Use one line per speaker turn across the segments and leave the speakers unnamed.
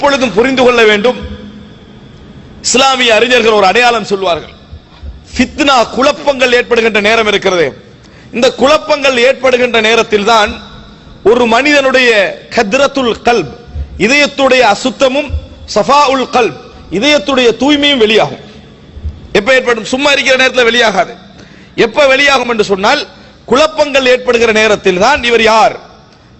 எப்பொழுதும் புரிந்து கொள்ள வேண்டும். இஸ்லாமிய அறிஞர்கள் ஒரு அடையாளம் சொல்வார்கள். ஃபித்னா குழப்பங்கள் ஏற்படுகின்ற நேரம் இருக்கிறது. இந்த குழப்பங்கள் ஏற்படுகின்ற நேரத்தில் தான் ஒரு மனிதனுடைய கத்ரத்துல் கல்ப் இதயத்துடைய அசுத்தமும் சஃபா உல் கல்ப் இதயத்துடைய தூய்மையும் வெளியாகும். எப்ப ஏற்படும்? சும்மா இருக்கிற நேரத்தில் வெளியாகாது. எப்ப வெளியாகும் என்று சொன்னால் குழப்பங்கள் ஏற்படுகிற நேரத்தில் தான் இவர் யார்?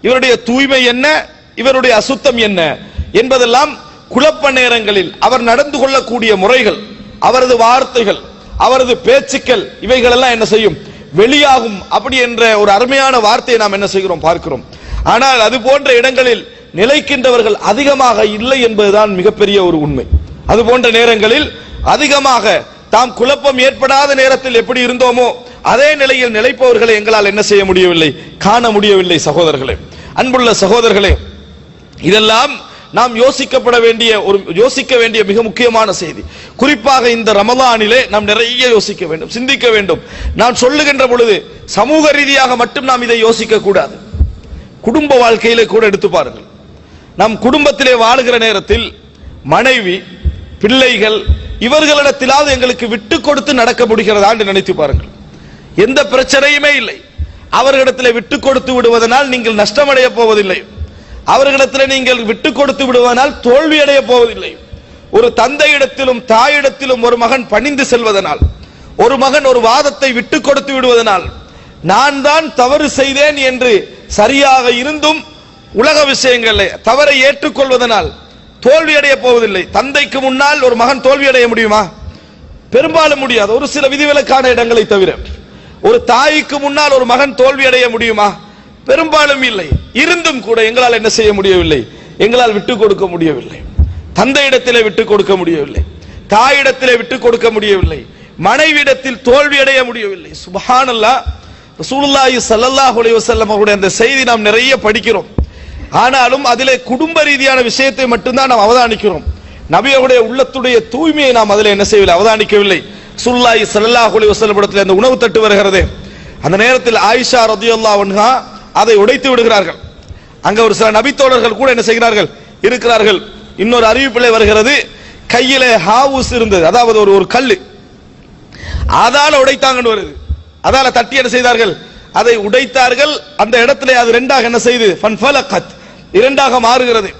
இவருடைய தூய்மை என்ன? இவருடைய அசுத்தம் என்ன? என்பதெல்லாம் குழப்ப நேரங்களில் அவர் நடந்து கொள்ளக்கூடிய முறைகள் அவரது வார்த்தைகள் அவரது பேச்சுக்கள் இவைகள் எல்லாம் என்ன செய்யும்? வெளியாகும். அப்படி என்ற ஒரு அருமையான வார்த்தையை நாம் என்ன செய்கிறோம்? பார்க்கிறோம். ஆனால் அது போன்ற இடங்களில் நிலைக்கின்றவர்கள் அதிகமாக இல்லை என்பதுதான் மிகப்பெரிய ஒரு உண்மை. அது போன்ற நேரங்களில் அதிகமாக தாம் குழப்பம் ஏற்படாத நேரத்தில் எப்படி இருந்தோமோ அதே நிலையில் நிலைப்பவர்களை எங்களால் என்ன செய்ய முடியவில்லை? காண முடியவில்லை சகோதரர்களே. அன்புள்ள சகோதரர்களே இதெல்லாம் நாம் யோசிக்கப்பட வேண்டிய ஒரு யோசிக்க வேண்டிய மிக முக்கியமான செய்தி. குறிப்பாக இந்த ரமலானிலே நாம் நிறைய யோசிக்க வேண்டும் சிந்திக்க வேண்டும். நான் சொல்லுகின்ற பொழுது சமூக ரீதியாக மட்டும் நாம் இதை யோசிக்க கூடாது. குடும்ப வாழ்க்கையிலே கூட எடுத்து பாருங்கள். நம் குடும்பத்திலே வாழுகிற நேரத்தில் மனைவி பிள்ளைகள் இவர்களிடத்திலாவது எங்களுக்கு விட்டு கொடுத்து நடக்க முடிகிறதா என்று நினைத்து பாருங்கள். எந்த பிரச்சனையுமே இல்லை. அவர்களிடத்தில் விட்டு கொடுத்து விடுவதனால் நீங்கள் நஷ்டமடைய போவதில்லை. அவர்களிடத்தில் நீங்கள் விட்டு கொடுத்து விடுவதனால் தோல்வி அடைய போவதில்லை. ஒரு தந்தையிடத்திலும் தாயிடத்திலும் ஒரு மகன் பணிந்து செல்வதனால் ஒரு மகன் ஒரு வாதத்தை விட்டு கொடுத்து விடுவதனால் நான் தான் தவறு செய்தேன் என்று சரியாக இருந்தும் உலக விஷயங்களை தவறை ஏற்றுக்கொள்வதனால் தோல்வி அடைய போவதில்லை. தந்தைக்கு முன்னால் ஒரு மகன் தோல்வி அடைய முடியுமா? பெரும்பாலும் முடியாது. ஒரு சில விதிவிலக்கான இடங்களை தவிர. ஒரு தாய்க்கு முன்னால் ஒரு மகன் தோல்வி அடைய முடியுமா? பெரும்பாலும் இல்லை. இருந்தும் கூட எங்களால் என்ன செய்ய முடியவில்லை. எங்களால் விட்டு கொடுக்க முடியவில்லை. தந்தையிடத்திலே விட்டு கொடுக்க முடியவில்லை. தாயிடத்திலே விட்டு கொடுக்க முடியவில்லை. மனைவியிடத்தில் தோல்வி அடைய முடியவில்லை. சுபஹானல்லா ரசூலுல்லாஹி ஸல்லல்லாஹு அலைஹி வஸல்லம் அவருடைய அந்த செய்தி நாம் நிறைய படிக்கிறோம். ஆனாலும் அதிலே குடும்ப ரீதியான விஷயத்தை மட்டும்தான் நாம் அவதானிக்கிறோம். நபியவுடைய உள்ளத்துடைய தூய்மையை நாம் அதில் என்ன செய்யவில்லை அவதானிக்கவில்லை. சுல்லாஹி ஸல்லல்லாஹு அலைஹி வஸல்லம் இடத்தில் அந்த உணவு தட்டு வருகிறது. அந்த நேரத்தில் ஆயிஷா ரதியல்லாஹு அன்ஹா அதை உடைத்து விடுகிறார்கள். அங்க ஒரு சில நபித்தோழர்கள் கூட என்ன செய்கிறார்கள்? இருக்கிறார்கள். இன்னொரு அறிவிப்பிலே வருகிறது கையிலே ஹாவுஸ் இருந்தது. அதாவது ஒரு ஒரு கல் அதால உடைத்தாங்கன்னு வருது. அதால தட்டி என்ன செய்தார்கள்? அதை உடைத்தார்கள். அந்த இடத்திலே அது ரெண்டாக என்ன செய்து? இரண்டாக மாறுகிறது.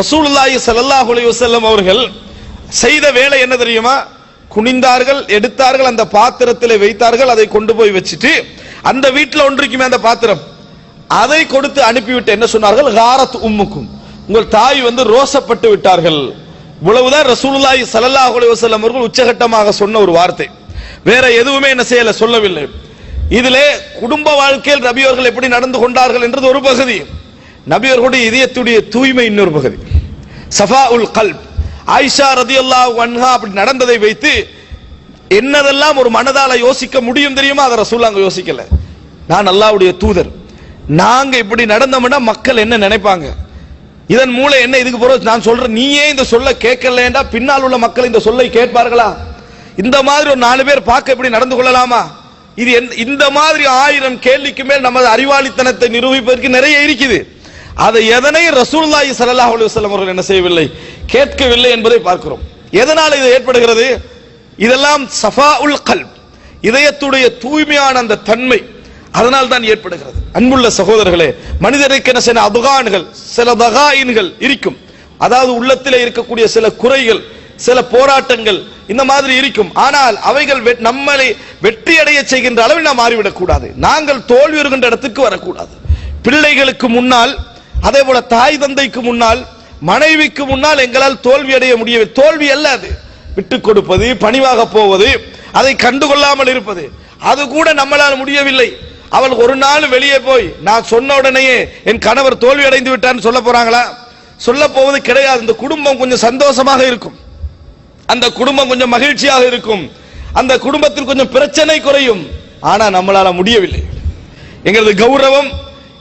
ரசூலுல்லாஹி ஸல்லல்லாஹு அலைஹி வஸல்லம் அவர்கள் செய்த வேலை என்ன தெரியுமா? குனிந்தார்கள் எடுத்தார்கள் அந்த பாத்திரத்திலே வைத்தார்கள் அதை கொண்டு போய் வச்சுட்டு அந்த வீட்டில் ஒன்றிக்குமே அந்த பாத்திரம். அதை கொடுத்து அனுப்பிவிட்டு என்ன சொன்னார்கள்? காரத் உம்முக்கும். உங்கள் தாய் வந்து ரோசப்பட்டு விட்டார்கள். இவ்வளவுதான் ரசூலுல்லாய் சல்லாஹ் அலுவலம் அவர்கள் உச்சகட்டமாக சொன்ன ஒரு வார்த்தை. வேற எதுவுமே என்ன செய்யல சொல்லவில்லை. இதிலே குடும்ப வாழ்க்கையில் நபியவர்கள் எப்படி நடந்து கொண்டார்கள் என்றது ஒரு பகுதி. நபியர்களுடைய இதயத்துடைய தூய்மை இன்னொரு பகுதி. சஃபா உல் கல்ப். ஆயிஷா ரதியல்லாஹு வன்ஹா அப்படி நடந்ததை வைத்து என்னதெல்லாம் ஒரு மனதால யோசிக்க முடியும் தெரியுமா? அதை ரசூல் அங்க யோசிக்கல. நான் அல்லாவுடைய தூதர். நாங்க இப்படி நடந்தோம்னா மக்கள் என்ன நினைப்பாங்க? இதன் மூலம் என்ன இதுக்கு போற நான் சொல்றேன் நீயே இந்த சொல்ல கேட்கலண்டா பின்னால் உள்ள மக்கள் இந்த சொல்லை கேட்பார்களா? இந்த மாதிரி ஒரு நாலு பேர் பார்க்க எப்படி நடந்து கொள்ளலாமா? இது இந்த மாதிரி ஆயிரம் கேள்விக்கு மேல் நமது அறிவாளித்தனத்தை நிரூபிப்பதற்கு நிறைய இருக்குது. அதை எதனை ரசூல்லாய் சல்லா அலுவலம் அவர்கள் என்ன செய்யவில்லை? கேட்கவில்லை என்பதை பார்க்கிறோம். எதனால் இது ஏற்படுகிறது? இதெல்லாம் சஃபாஉல் கல் இதயத்துடைய தூய்மையான அந்த தன்மை. அதனால் தான் ஏற்படுகிறது. அன்புள்ள சகோதரர்களே மனிதருக்கு என்ன சில அதுகான்கள் சில தகாயின்கள் இருக்கும். அதாவது உள்ளத்திலே இருக்கக்கூடிய சில குறைகள் சில போராட்டங்கள் இந்த மாதிரி இருக்கும். ஆனால் அவைகள் நம்மளை வெற்றி அடைய செய்கின்ற அளவில் நாம் மாறிவிடக் கூடாது நாங்கள் தோல்வி வருகின்ற இடத்துக்கு வரக்கூடாது. பிள்ளைகளுக்கு முன்னால் அதே போல தாய் தந்தைக்கு முன்னால் மனைவிக்கு முன்னால் எங்களால் தோல்வி அடைய முடியவில்லை தோல்வி அல்ல அது. விட்டு கொடுப்பது பணிவாக போவது அதை கண்டுகொள்ளாமல் இருப்பது. அது கூட நம்மளால் முடியவில்லை. அவள் ஒரு நாள் வெளியே போய் நான் சொன்ன உடனேயே என் கணவர் தோல்வி அடைந்து விட்டான்னு சொல்ல போறாங்களா? சொல்ல போவது கிடையாது. இந்த குடும்பம் கொஞ்சம் சந்தோஷமாக இருக்கும். அந்த குடும்பம் கொஞ்சம் மகிழ்ச்சியாக இருக்கும். அந்த குடும்பத்தில் கொஞ்சம் பிரச்சனை குறையும். ஆனா நம்மளால முடியவில்லை. எங்களது கௌரவம்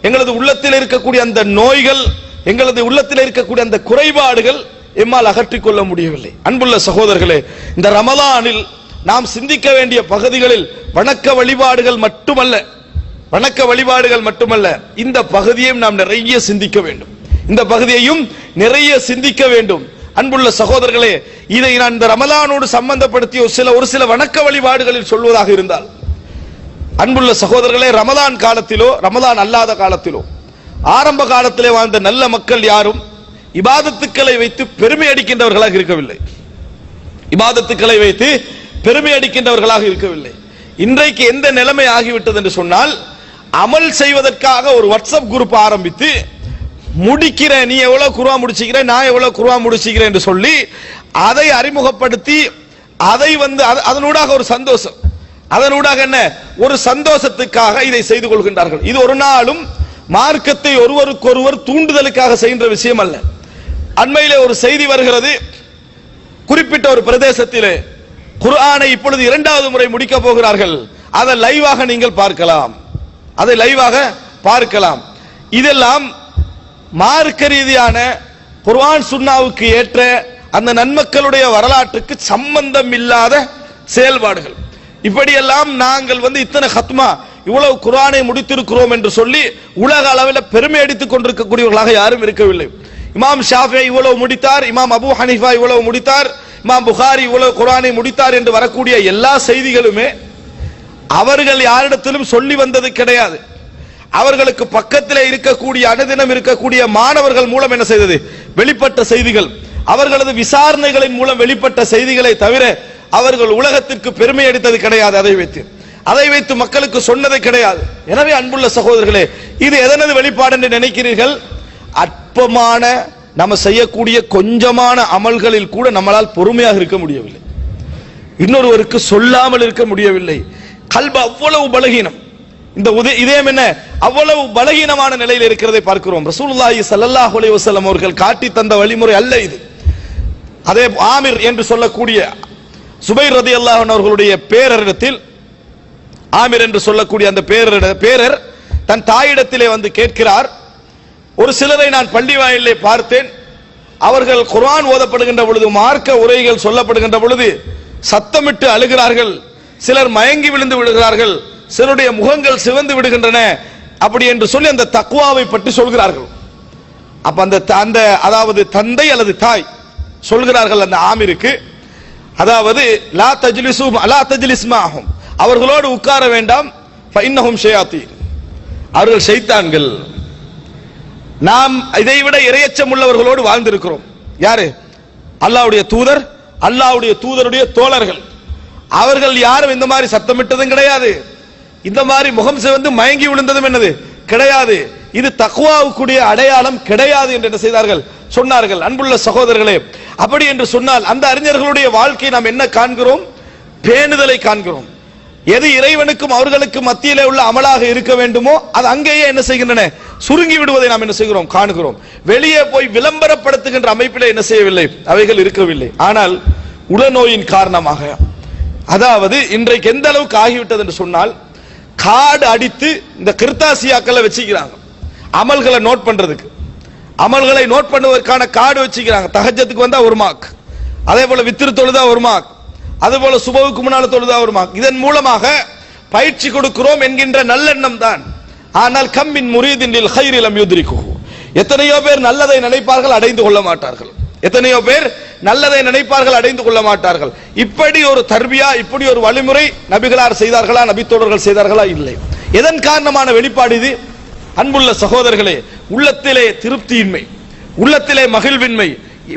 எங்களது உள்ளத்தில் இருக்கக்கூடிய அந்த நோய்கள் எங்களது உள்ளத்தில் இருக்கக்கூடிய அந்த குறைபாடுகள் எம்மால் அகற்றிக்கொள்ள முடியவில்லை. அன்புள்ள சகோதரர்களே இந்த ரமலானில் நாம் சிந்திக்க வேண்டிய பகுதிகளில் வணக்க வழிபாடுகள் மட்டுமல்ல. வணக்க வழிபாடுகள் மட்டுமல்ல இந்த பகுதியையும் நாம் நிறைய சிந்திக்க வேண்டும். இந்த பகுதியையும் நிறைய சிந்திக்க வேண்டும். அன்புள்ள சகோதரர்களே இதை நான் இந்த ரமலானோடு சம்பந்தப்படுத்திய ஒரு சில ஒரு சில வணக்க வழிபாடுகளில் சொல்வதாக இருந்தால் அன்புள்ள சகோதரர்களே ரமலான் காலத்திலோ ரமலான் அல்லாத காலத்திலோ ஆரம்ப காலத்திலே வாழ்ந்த நல்ல மக்கள் யாரும் இபாதத்துக்களை வைத்து பெருமை அடிக்கின்றவர்களாக இருக்கவில்லை. இபாதத்துக்களை வைத்து பெருமை அடிக்கின்றவர்களாக இருக்கவில்லை. இன்றைக்கு எந்த நிலைமை ஆகிவிட்டது என்று சொன்னால் அமல் செய்வதற்காக ஒரு வாட்ஸ்அப் குரூப் ஆரம்பித்து முடிக்கிறேன் நீ எவ்வளவு குருவா முடிச்சுக்கிற நான் எவ்வளவு குருவா முடிச்சுக்கிறேன் என்று சொல்லி அதை அறிமுகப்படுத்தி அதை வந்து அதனூடாக ஒரு சந்தோஷம். அதனூடாக என்ன? ஒரு சந்தோஷத்துக்காக இதை செய்து கொள்கின்றார்கள். இது ஒரு நாளும் மார்க்கத்தை ஒருவருக்கொருவர் தூண்டுதலுக்காக செய்கின்ற விஷயம் அல்ல. அண்மையிலே ஒரு செய்தி வருகிறது. குறிப்பிட்ட ஒரு பிரதேசத்திலே குர்ஆனை இப்பொழுது இரண்டாவது முறை முடிக்க போகிறார்கள். அதை லைவாக நீங்கள் பார்க்கலாம். அதை லைவாக பார்க்கலாம். இதெல்லாம் மார்க்க ரீதியான குர்வான் சுன்னாவுக்கு ஏற்ற அந்த நன்மக்களுடைய வரலாற்றுக்கு சம்பந்தம் இல்லாத செயல்பாடுகள். இப்படியெல்லாம் நாங்கள் வந்து இத்தனை ஹத்மா இவ்வளவு குரானை முடித்திருக்கிறோம் என்று சொல்லி உலக அளவில் பெருமை அடித்துக் கொண்டிருக்கக்கூடியவர்களாக யாரும் இருக்கவில்லை. இமாம் ஷாஃபே இவ்வளவு முடித்தார் இமாம் அபூ ஹனிஃபா இவ்வளவு முடித்தார் இமாம் புகாரி இவ்வளவு குரானை முடித்தார் என்று வரக்கூடிய எல்லா செய்திகளுமே அவர்கள் யாரிடத்திலும் சொல்லி வந்தது கிடையாது. அவர்களுக்கு பக்கத்தில் இருக்கக்கூடிய அனுதினம் இருக்கக்கூடிய மாணவர்கள் மூலம் என்ன செய்தது? வெளிப்பட்ட செய்திகள். அவர்களது விசாரணைகளின் மூலம் வெளிப்பட்ட செய்திகளை தவிர அவர்கள் உலகத்திற்கு பெருமை அடித்தது கிடையாது அதை வைத்து. அதை வைத்து மக்களுக்கு சொன்னது கிடையாது. எனவே அன்புள்ள சகோதரர்களே இது எதனது வெளிப்பாடு என்று நினைக்கிறீர்கள்? அற்பமான நம்ம செய்யக்கூடிய கொஞ்சமான அமல்களில் கூட நம்மளால் பொறுமையாக இருக்க முடியவில்லை. இன்னொருவருக்கு சொல்லாமல் இருக்க முடியவில்லை. கல்பு அவ்வளவு பலகீனம். இந்த உதய இதயம் என்ன? அவ்வளவு பலகீனமான நிலையில் இருக்கிறதை பார்க்கிறோம். ரசூலுல்லாஹி சல்லல்லாஹு அலைஹி வஸல்லம் அவர்கள் காட்டி தந்த வழிமுறை அல்ல இது. அதே ஆமிர் என்று சொல்லக்கூடிய சுபைர் ரதியல்லாஹு அல்லாஹன் அவர்களுடைய பேரரிடத்தில் ஆமிர் என்று சொல்லக்கூடிய அந்த பேரர் பேரர் தன் தாயிடத்திலே வந்து கேட்கிறார் ஒரு சிலரை நான் பள்ளி வாயிலே பார்த்தேன். அவர்கள் குர்ஆன் ஓதப்படுகின்ற பொழுது மார்க்க உரைகள் சொல்லப்படுகின்ற பொழுது சத்தமிட்டு அழுகிறார்கள். சிலர் மயங்கி விழுந்து விடுகிறார்கள் சிலருடைய முகங்கள் சிவந்து விடுகின்றன அப்படி என்று சொல்லி அந்த தக்குவாவை பற்றி சொல்கிறார்கள். அப்ப அந்த த- அந்த அதாவது தந்தை அல்லது தாய் சொல்கிறார்கள் அந்த ஆமிருக்கு. அதாவது லா தஜ்லிசு லா தஜ்லிஸ்மா ஆகும் அவர்களோடு உட்கார வேண்டாம் பைன்னஹும் ஷேயாத்தி அவர்கள் செய்தான்கள் நாம் இதைவிட இரையச்சம் உள்ளவர்களோடு வாழ்ந்திருக்கிறோம். யாரு? அல்லாவுடைய தூதர் அல்லாவுடைய தூதருடைய தோழர்கள். அவர்கள் யாரும் இந்த மாதிரி சத்தமிட்டதும் கிடையாது. இந்த மாதிரி முகம் சிவந்து மயங்கி விழுந்ததும் என்னது? கிடையாது. இது தக்குவாவுக்குரிய அடையாளம் கிடையாது என்று என்ன செய்தார்கள்? சொன்னார்கள். அன்புள்ள சகோதரர்களே அப்படி என்று சொன்னால் அந்த அறிஞர்களுடைய வாழ்க்கை நாம் என்ன காண்கிறோம்? பேணுதலை காண்கிறோம். எது இறைவனுக்கும் அவர்களுக்கு மத்தியிலே உள்ள அமலாக இருக்க வேண்டுமோ அது அங்கேயே என்ன செய்கின்றன? சுருங்கி விடுவதை நாம் என்ன செய்கிறோம்? காணுகிறோம். வெளியே போய் விளம்பரப்படுத்துகின்ற அமைப்பிலே என்ன செய்யவில்லை? அவைகள் இருக்கவில்லை. ஆனால் உளநோயின் காரணமாக அதாவது இன்றைக்கு எந்த அளவுக்கு ஆகிவிட்டது என்று சொன்னால் காடு அடித்து இந்த கிருத்தாசியாக்களை வச்சுக்கிறாங்க. அமல்களை நோட் பண்றதுக்கு. அமல்களை நோட் பண்ணுவதற்கான காடு வச்சுக்கிறாங்க. தகஜத்துக்கு வந்தா ஒரு மார்க் அதே போல வித்திரு தொழுதா ஒரு மார்க் அதே போல சுபவுக்கு முன்னால தொழுதா ஒரு மார்க் இதன் மூலமாக பயிற்சி கொடுக்கிறோம் என்கின்ற நல்லெண்ணம் தான். ஆனால் கம்மின் முரீதின் ஹைரிலம் யுத்ரிக்கு எத்தனையோ பேர் நல்லதை நினைப்பார்கள் அடைந்து கொள்ள மாட்டார்கள். எத்தனையோ பேர் நல்லதை நினைப்பார்கள் அடைந்து கொள்ள மாட்டார்கள். இப்படி ஒரு தர்பியா இப்படி ஒரு வழிமுறை நபிகளார் செய்தார்களா நபித்தோழர்கள் செய்தார்களா? இல்லை. எதன் காரணமான வெளிப்பாடு இது? அன்புள்ள சகோதரர்களே உள்ளத்திலே திருப்தியின்மை உள்ளத்திலே மகிழ்வின்மை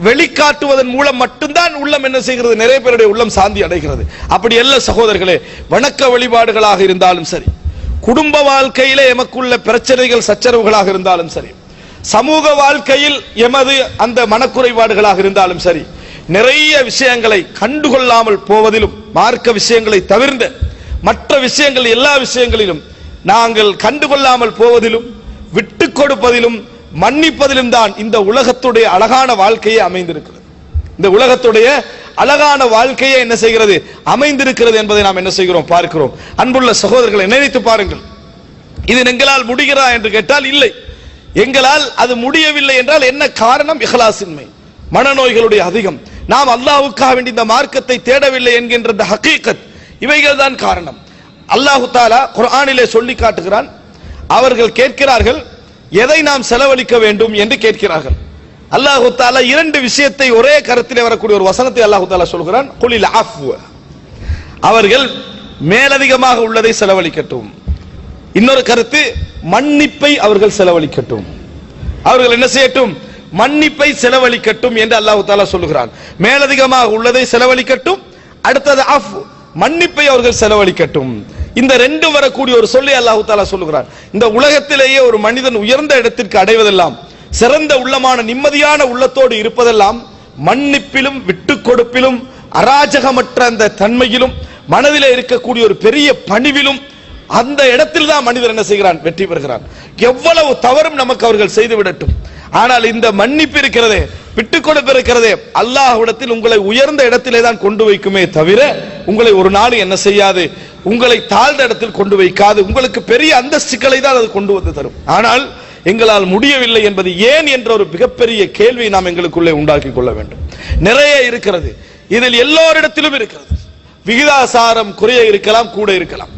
வெளிக்காட்டுவதன் மூலம் மட்டும்தான் உள்ளம் என்ன செய்கிறது? நிறைய பேருடைய உள்ளம் சாந்தி அடைகிறது. அப்படி அல்ல சகோதரர்களே வணக்க வழிபாடுகளாக இருந்தாலும் சரி குடும்ப வாழ்க்கையிலே எமக்குள்ள பிரச்சனைகள் சச்சரவுகளாக இருந்தாலும் சரி சமூக வாழ்க்கையில் எமது அந்த மனக்குறைபாடுகளாக இருந்தாலும் சரி நிறைய விஷயங்களை கண்டுகொள்ளாமல் போவதிலும் மார்க்க விஷயங்களை தவிர்ந்த மற்ற விஷயங்கள் எல்லா விஷயங்களிலும் நாங்கள் கண்டுகொள்ளாமல் போவதிலும் விட்டு கொடுப்பதிலும் மன்னிப்பதிலும் தான் இந்த உலகத்துடைய அழகான வாழ்க்கையே அமைந்திருக்கிறது. இந்த உலகத்துடைய அழகான வாழ்க்கையே என்ன செய்கிறது? அமைந்திருக்கிறது என்பதை நாம் என்ன செய்கிறோம்? பார்க்கிறோம். அன்புள்ள சகோதரர்களை நினைத்து பாருங்கள். இது எங்களால் முடிகிறா என்று கேட்டால் இல்லை. எங்களால் அது முடியவில்லை என்றால் என்ன காரணம்? இஹலாசின்மை. மனநோய்களுடைய அதிகம். நாம் அல்லாவுக்காக வேண்டி இந்த மார்க்கத்தை தேடவில்லை என்கின்ற இந்த ஹக்கீக்கத் இவைகள் தான் காரணம். அல்லாஹு தாலா குர்ஆனிலே சொல்லி காட்டுகிறான். அவர்கள் கேட்கிறார்கள் எதை நாம் செலவழிக்க வேண்டும்? என்று கேட்கிறார்கள். அல்லாஹு தாலா இரண்டு விஷயத்தை ஒரே கருத்திலே வரக்கூடிய ஒரு வசனத்தை அல்லாஹு தாலா சொல்கிறான். குளில் ஆஃப்வ அவர்கள் மேலதிகமாக உள்ளதை செலவழிக்கட்டும். இன்னொரு கருத்து மன்னிப்பை அவர்கள் செலவழிக்கட்டும். அவர்கள் என்ன செய்யட்டும்? மன்னிப்பை செலவழிக்கட்டும் என்று அல்லாஹு தாலா சொல்லுகிறான். மேலதிகமாக உள்ளதை செலவழிக்கட்டும் அடுத்தது ஆஃப் மன்னிப்பை அவர்கள் செலவழிக்கட்டும். இந்த ரெண்டு வரக்கூடிய ஒரு சொல்லி அல்லாஹு தாலா சொல்லுகிறான். இந்த உலகத்திலேயே ஒரு மனிதன் உயர்ந்த இடத்திற்கு அடைவதெல்லாம் சிறந்த உள்ளமான நிம்மதியான உள்ளத்தோடு இருப்பதெல்லாம் மன்னிப்பிலும் விட்டு கொடுப்பிலும் அராஜகமற்ற அந்த தன்மையிலும் மனதிலே இருக்கக்கூடிய ஒரு பெரிய பணிவிலும் அந்த இடத்தில் தான் மனிதர் என்ன செய்கிறான்? வெற்றி பெறுகிறான். எவ்வளவு தவறும் நமக்கு அவர்கள் செய்து விடட்டும். ஆனால் இந்த மன்னிப்பு இருக்கிறதே விட்டுக் கொடுப்பு இருக்கிறதே அல்லாஹ்விடத்தில் உங்களை உயர்ந்த இடத்திலே தான் கொண்டு வைக்குமே தவிர உங்களை ஒரு நாள் என்ன செய்யாது உங்களை தாழ்ந்த இடத்தில் கொண்டு வைக்காது உங்களுக்கு பெரிய அந்தஸ்துக்களை தான் அது கொண்டு வந்து தரும். ஆனால் எங்களால் முடியவில்லை என்பது ஏன் என்ற ஒரு மிகப்பெரிய கேள்வியை நாம் எங்களுக்குள்ளே உண்டாக்கி கொள்ள வேண்டும். நிறைய இருக்கிறது. இதில் எல்லோரிடத்திலும் இருக்கிறது. விகிதாசாரம் குறைய இருக்கலாம் கூட இருக்கலாம்.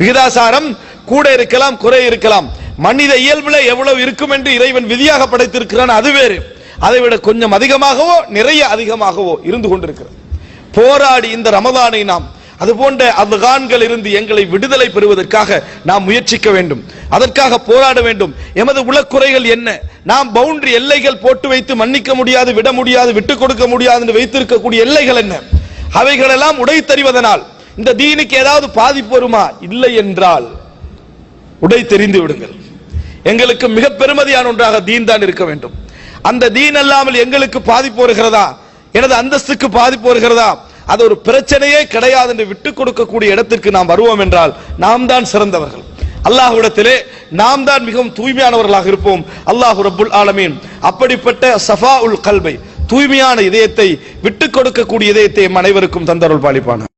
விகிதாசாரம் கூட இருக்கலாம் குறை இருக்கலாம். மனித இயல்புல எவ்வளவு இருக்கும் என்று இறைவன் விதியாக படைத்திருக்கிறான் அது வேறு. அதை விட கொஞ்சம் அதிகமாகவோ நிறைய அதிகமாகவோ இருந்து கொண்டிருக்கிறது. போராடி இந்த ரமதானை நாம் அது போன்ற அவ்கான்கள் இருந்து எங்களை விடுதலை பெறுவதற்காக நாம் முயற்சிக்க வேண்டும். அதற்காக போராட வேண்டும். எமது உளக்குறைகள் என்ன? நாம் பவுண்டரி எல்லைகள் போட்டு வைத்து மன்னிக்க முடியாது விட முடியாது விட்டுக் கொடுக்க முடியாது என்று வைத்திருக்கக்கூடிய எல்லைகள் என்ன? அவைகளெல்லாம் உடை தருவதனால் இந்த தீனுக்கு ஏதாவது பாதிப்பு வருமா? இல்லை என்றால் உடை தெரிந்து விடுங்கள். எங்களுக்கு மிக பெருமதியான ஒன்றாக தீன் தான் இருக்க வேண்டும். அந்த தீன் அல்லாமல் எங்களுக்கு பாதிப்பு வருகிறதா? எனது அந்தஸ்துக்கு பாதிப்பு வருகிறதா? அது ஒரு பிரச்சனையே கிடையாது என்று விட்டுக் கொடுக்கக்கூடிய இடத்திற்கு நாம் வருவோம் என்றால் நாம் தான் சிறந்தவர்கள். அல்லாஹ்விடத்திலே நாம் தான் மிகவும் தூய்மையானவர்களாக இருப்போம். அல்லாஹ் ரபுல் ஆலமீன் அப்படிப்பட்ட சஃபா உல் கல்வை தூய்மையான இதயத்தை விட்டுக் கொடுக்கக்கூடிய இதயத்தை அனைவருக்கும் தந்தருள் பாலிப்பான